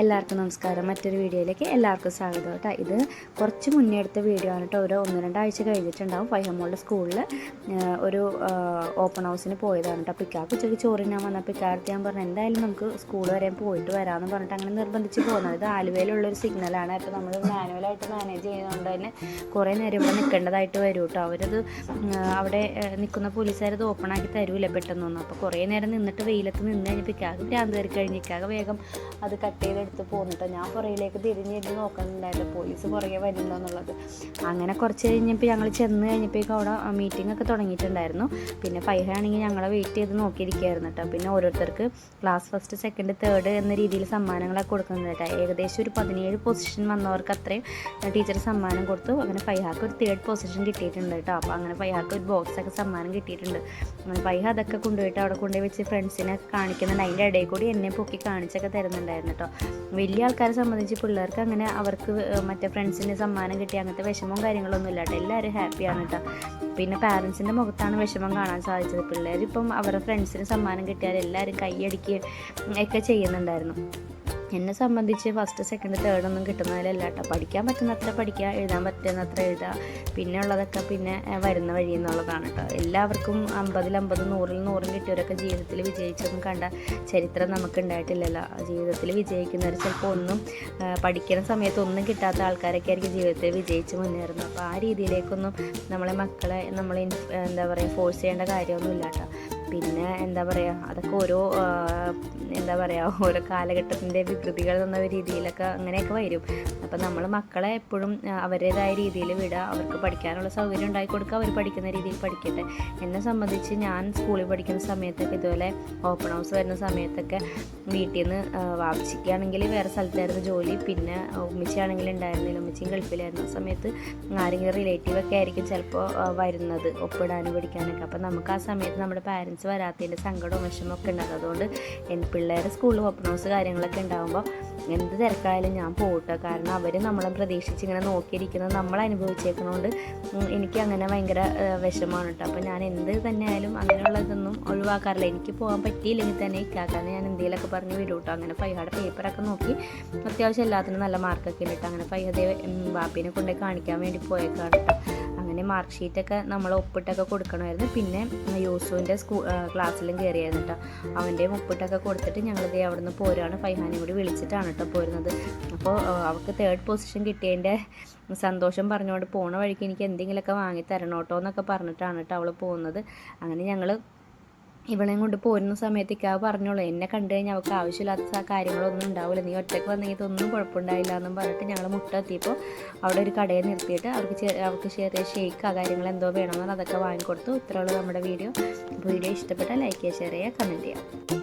എല്ലാവർക്കും നമസ്കാരം. മറ്റൊരു വീഡിയോയിലേക്ക് എല്ലാവർക്കും സ്വാഗതം കേട്ടോ. ഇത് കുറച്ച് മുന്നേ എടുത്ത വീഡിയോ ആണ് കേട്ടോ. ഒരു ഒന്ന് രണ്ടാഴ്ച കഴിഞ്ഞിട്ടുണ്ടാവും ഫൈഹമ്മോളുടെ സ്കൂളിൽ ഒരു ഓപ്പൺ ഹൗസിന് പോയതാണ് കേട്ടോ പിക്കാക്ക് ഉച്ചയ്ക്ക് ചോറിനാൻ വന്നപ്പോൾ പിക്കാർക്ക് ഞാൻ പറഞ്ഞു എന്തായാലും നമുക്ക് സ്കൂൾ വരെ പോയിട്ട് വരാമെന്ന് പറഞ്ഞിട്ട് അങ്ങനെ നിർബന്ധിച്ച് പോകുന്നത് ഇത് ആലുവയിലുള്ളൊരു സിഗ്നലാണ് അപ്പോൾ നമ്മൾ മാനുവലായിട്ട് മാനേജ് ചെയ്യുന്നതുകൊണ്ട് തന്നെ കുറേ നേരം ഇവിടെ നിൽക്കേണ്ടതായിട്ട് വരും കേട്ടോ. അവരത് അവിടെ നിൽക്കുന്ന പോലീസുകാർ ഇത് ഓപ്പൺ ആക്കി തരൂല പെട്ടെന്നൊന്നും. അപ്പോൾ കുറേ നേരം നിന്നിട്ട് വെയിലത്ത് നിന്ന് കഴിഞ്ഞപ്പോൾ പിക്കാക്ക് ഭ്രാന്ത് കയറി കഴിഞ്ഞ് വേഗം അത് കട്ട് ചെയ്തെടുത്ത് പോന്നിട്ട് ഞാൻ പുറകിലേക്ക് തിരിഞ്ഞിരുന്ന് നോക്കുന്നുണ്ടായിരുന്നു പോലീസ് പുറകെ വരുന്നുണ്ടോ എന്നുള്ളത്. അങ്ങനെ കുറച്ച് കഴിഞ്ഞപ്പോൾ ഞങ്ങൾ ചെന്ന് കഴിഞ്ഞപ്പോഴേക്കും അവിടെ മീറ്റിംഗ് ഒക്കെ തുടങ്ങിയിട്ടുണ്ടായിരുന്നു. പിന്നെ ഫൈഹ ആണെങ്കിൽ ഞങ്ങളെ വെയിറ്റ് ചെയ്ത് നോക്കിയിരിക്കുകയായിരുന്നു കേട്ടോ. പിന്നെ ഓരോരുത്തർക്ക് ക്ലാസ് ഫസ്റ്റ് സെക്കൻഡ് തേർഡ് എന്ന രീതിയിൽ സമ്മാനങ്ങളൊക്കെ കൊടുക്കുന്നത് കേട്ടോ. ഏകദേശം ഒരു പതിനേഴ് പൊസിഷൻ വന്നവർക്ക് അത്രയും ടീച്ചർ സമ്മാനം കൊടുത്തു. അങ്ങനെ ഫൈഹാക്ക് ഒരു തേർഡ് പൊസിഷൻ കിട്ടിയിട്ടുണ്ട് കേട്ടോ. അപ്പോൾ അങ്ങനെ ഫൈഹാക്ക് ഒരു ബോക്സ് ഒക്കെ സമ്മാനം കിട്ടിയിട്ടുണ്ട്. അങ്ങനെ ഫൈഹ അതൊക്കെ കൊണ്ടുപോയിട്ട് അവിടെ കൊണ്ടുപോയി വെച്ച് ഫ്രണ്ട്സിനെ കാണിക്കുന്നുണ്ട്. അതിന്റെ ഇടയിൽ കൂടി എന്നെ പൊക്കി കാണിച്ചൊക്കെ തരുന്നുണ്ടായിരുന്നു കേട്ടോ. വലിയ ആൾക്കാരെ സംബന്ധിച്ച് പിള്ളേർക്ക് അങ്ങനെ അവർക്ക് മറ്റേ ഫ്രണ്ട്സിന് സമ്മാനം കിട്ടി അങ്ങനത്തെ വിഷമവും കാര്യങ്ങളൊന്നും ഇല്ല. കേട്ടോ. എല്ലാവരും ഹാപ്പിയാണ് കേട്ടോ. പിന്നെ പാരൻസിന്റെ മുഖത്താണ് വിഷമം കാണാൻ സാധിച്ചത്. പിള്ളേരിപ്പം അവരുടെ ഫ്രണ്ട്സിന് സമ്മാനം കിട്ടിയാൽ എല്ലാവരും കൈയടിക്കുകയും ഒക്കെ ചെയ്യുന്നുണ്ടായിരുന്നു. എന്നെ സംബന്ധിച്ച് ഫസ്റ്റ് സെക്കൻഡ് തേർഡ് ഒന്നും കിട്ടുന്നതിലല്ല കേട്ടോ പഠിക്കാൻ പറ്റുന്നത്ര പഠിക്കുക എഴുതാൻ പറ്റുന്നത്ര എഴുതുക. പിന്നെ ഉള്ളതൊക്കെ പിന്നെ വരുന്ന വഴി എന്നുള്ളതാണ് കേട്ടോ എല്ലാവർക്കും അമ്പതിൽ അമ്പത് നൂറിൽ നൂറും കിട്ടിയവരൊക്കെ ജീവിതത്തിൽ വിജയിച്ചൊന്നും കണ്ട ചരിത്രം നമുക്ക് ഉണ്ടായിട്ടില്ലല്ലോ. ജീവിതത്തിൽ വിജയിക്കുന്നവർ ചിലപ്പോൾ ഒന്നും പഠിക്കുന്ന സമയത്ത് ഒന്നും കിട്ടാത്ത ആൾക്കാരൊക്കെ ആയിരിക്കും ജീവിതത്തിൽ വിജയിച്ച് മുന്നേറുന്നത്. അപ്പോൾ ആ രീതിയിലേക്കൊന്നും നമ്മളെ മക്കളെ നമ്മളെ എന്താ പറയുക ഫോഴ്സ് ചെയ്യേണ്ട കാര്യമൊന്നുമില്ല കേട്ടോ പിന്നെ എന്താ പറയുക അതൊക്കെ ഓരോ എന്താ പറയുക ഓരോ കാലഘട്ടത്തിന്റെ വികൃതികൾ എന്ന രീതിയിലൊക്കെ അങ്ങനെയൊക്കെ വരും. അപ്പം നമ്മൾ മക്കളെ എപ്പോഴും അവരുടേതായ രീതിയിൽ വിടുക അവർക്ക് പഠിക്കാനുള്ള സൗകര്യം ഉണ്ടാക്കി കൊടുക്കുക അവർ പഠിക്കുന്ന രീതിയിൽ പഠിക്കട്ടെ. എന്നെ സംബന്ധിച്ച് ഞാൻ സ്കൂളിൽ പഠിക്കുന്ന സമയത്തൊക്കെ ഇതുപോലെ ഓപ്പൺ ഹൗസ് വരുന്ന സമയത്തൊക്കെ വീട്ടിൽ നിന്ന് വാപ്പിച്ചിക്കാണെങ്കിൽ വേറെ സ്ഥലത്തായിരുന്നു ജോലി. പിന്നെ ഉമ്മച്ചിയാണെങ്കിൽ ഉണ്ടായിരുന്നില്ല. ഉമ്മച്ചിയും ഗൾഫിലായിരുന്നു. ആ സമയത്ത് ആരെങ്കിലും റിലേറ്റീവൊക്കെ ആയിരിക്കും ചിലപ്പോൾ വരുന്നത്. ഒപ്പിടാനും പഠിക്കാനൊക്കെ അപ്പം നമുക്ക് ആ സമയത്ത് നമ്മുടെ പാരൻസ് വരാത്തതിന്റെ സങ്കടവും വിഷമമൊക്കെ ഉണ്ടാകും അതുകൊണ്ട് എന്റെ പിള്ളേരെ സ്കൂളിൽ ഓപ്പൺ ഹൗസ് കാര്യങ്ങളൊക്കെ ഉണ്ടാകുമ്പോൾ എന്ത് തിരക്കായാലും ഞാൻ പോകട്ടെ കാരണം അവർ നമ്മളെ പ്രതീക്ഷിച്ച് ഇങ്ങനെ നോക്കിയിരിക്കുന്നത് നമ്മൾ അനുഭവിച്ചേക്കുന്നതുകൊണ്ട് എനിക്ക് അങ്ങനെ ഭയങ്കര വിഷമമാണ് കേട്ടോ. അപ്പോൾ ഞാൻ എന്ത് തന്നെ ആയാലും അങ്ങനെയുള്ള ഇതൊന്നും ഒഴിവാക്കാറില്ല. എനിക്ക് പോകാൻ പറ്റിയില്ലെങ്കിൽ തന്നെ ഇക്കാക്കാന്ന് ഞാൻ എന്തെങ്കിലുമൊക്കെ പറഞ്ഞ് വിടും കേട്ടോ അങ്ങനെ ഫൈഹയുടെ പേപ്പറൊക്കെ നോക്കി അത്യാവശ്യം എല്ലാത്തിനും നല്ല മാർക്കൊക്കെ ഉണ്ട് അങ്ങനെ ഫൈഹദേ ബാപ്പിനെ കൊണ്ടുപോയി കാണിക്കാൻ വേണ്ടി പോയേക്കാണ് കേട്ടോ. അങ്ങനെ മാർക്ക് ഷീറ്റൊക്കെ നമ്മൾ ഒപ്പിട്ടൊക്കെ കൊടുക്കണമായിരുന്നു. പിന്നെ യൂസുവിന്റെ സ്കൂ ക്ലാസ്സിലും കയറിയായിരുന്നു കേട്ടോ അവന്റെയും ഒപ്പിട്ടൊക്കെ കൊടുത്തിട്ട് ഞങ്ങൾ ദേ അവിടെ നിന്ന് പോരാണ് ഫൈഹാനെ കൂടി വിളിച്ചിട്ടാണ് കേട്ടോ പോരുന്നത്. അപ്പോൾ അവൾക്ക് തേർഡ് പൊസിഷൻ കിട്ടിയതിന്റെ സന്തോഷം പറഞ്ഞുകൊണ്ട് പോണ വഴിക്ക് എനിക്ക് എന്തെങ്കിലുമൊക്കെ വാങ്ങി തരണം എന്നൊക്കെ പറഞ്ഞിട്ടാണ് കേട്ടോ അവൾ പോകുന്നത്. അങ്ങനെ ഞങ്ങൾ ഇവളെയും കൊണ്ട് പോരുന്ന സമയത്തേക്ക് അവ പറഞ്ഞോളൂ എന്നെ കണ്ടു കഴിഞ്ഞാൽ അവൾക്ക് ആവശ്യമില്ലാത്ത കാര്യങ്ങളൊന്നും ഉണ്ടാവില്ല നീ ഒറ്റയ്ക്ക് വന്നെങ്കിൽ ഇതൊന്നും കുഴപ്പമുണ്ടായില്ല എന്നും പറഞ്ഞിട്ട് ഞങ്ങൾ മുട്ട എത്തിയപ്പോൾ അവിടെ ഒരു കടയിൽ നിർത്തിയിട്ട് അവർക്ക് അവർക്ക് ചെറിയ ഷേക്ക് ആ കാര്യങ്ങൾ എന്തോ വേണമെന്ന് അതൊക്കെ വാങ്ങിക്കൊടുത്തു. ഇത്രയുള്ളൂ നമ്മുടെ വീഡിയോ. വീഡിയോ ഇഷ്ടപ്പെട്ടാൽ ലൈക്ക് ചെയ്യുക ഷെയർ ചെയ്യുക കമന്റ് ചെയ്യുക.